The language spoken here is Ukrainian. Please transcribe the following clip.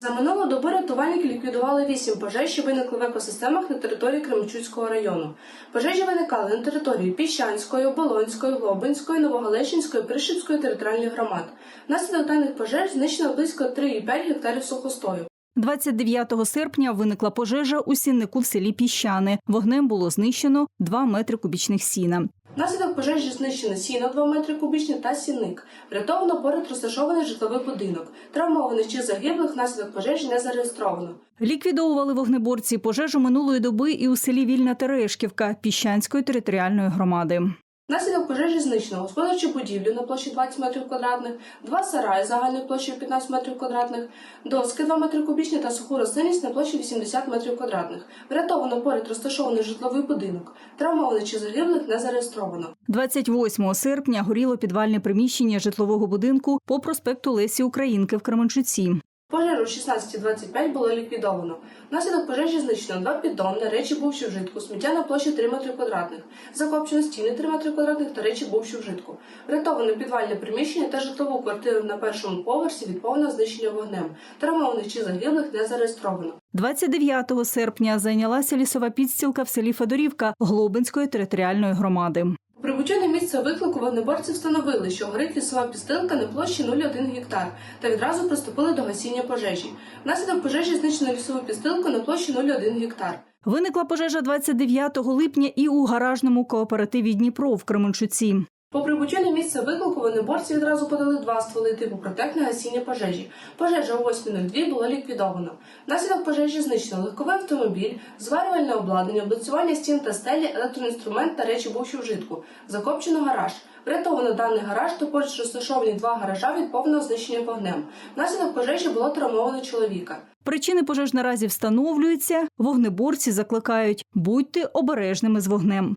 За минулу добу рятувальники ліквідували вісім пожеж, що виникли в екосистемах на території Кременчуцького району. Пожежі виникали на території Піщанської, Оболонської, Глобинської, Новогалещинської, Пришипської територіальних громад. Внаслідок даних пожеж знищено близько 3,5 гектарів сухостою. 29 серпня виникла пожежа у сіннику в селі Піщани. Вогнем було знищено 2 метри кубічних сіна. Внаслідок пожежі знищено сіно 2 метри кубічні та сінник. Врятовано поряд розташований житловий будинок. Травмованих чи загиблих внаслідок пожежі не зареєстровано. Ліквідовували вогнеборці пожежу минулої доби і у селі Вільна Терешківка Піщанської територіальної громади. Внаслідок пожежі знищено господарчу будівлю на площі 20 метрів квадратних, два сараї загальною площею 15 метрів квадратних, доски 2 метри кубічні та суху рослинність на площі 80 метрів квадратних. Врятовано поряд розташований житловий будинок. Травмованих чи загиблих не зареєстровано. 28 серпня горіло підвальне приміщення житлового будинку по проспекту Лесі Українки в Кременчуці. Пожежу о 16.25 було ліквідовано. Внаслідок пожежі знищено два піддони, речі бувші вжитку, сміття на площі 3 метри квадратних, закопчено стіни 3 метри квадратних та речі бувші вжитку. Врятовано підвальне приміщення та житлову квартиру на першому поверсі від повного знищення вогнем. Травмованих чи загиблих не зареєстровано. 29 серпня зайнялася лісова підстілка в селі Федорівка Глобинської територіальної громади. Прибуття на місце виклику вогнеборці встановили, що горить лісова пістилка на площі 0,1 гектар та відразу приступили до гасіння пожежі. Внаслідок пожежі знищено лісову пістилку на площі 0,1 гектар. Виникла пожежа 29 липня і у гаражному кооперативі Дніпро в Кременчуці. По прибуттю на місце виклику вогнеборці відразу подали два стволи типу протектне гасіння пожежі. Пожежа о 8.02 була ліквідована. Внаслідок пожежі знищено легковий автомобіль, зварювальне обладнання, облицювання стін та стелі, електроінструмент та речі бувші вжитку. Закопчено гараж. Врятовано даний гараж та поруч розташовані два гаража від повного знищення вогнем. Внаслідок пожежі було травмовано чоловіка. Причини пожеж наразі встановлюються. Вогнеборці закликають будьте обережними з вогнем.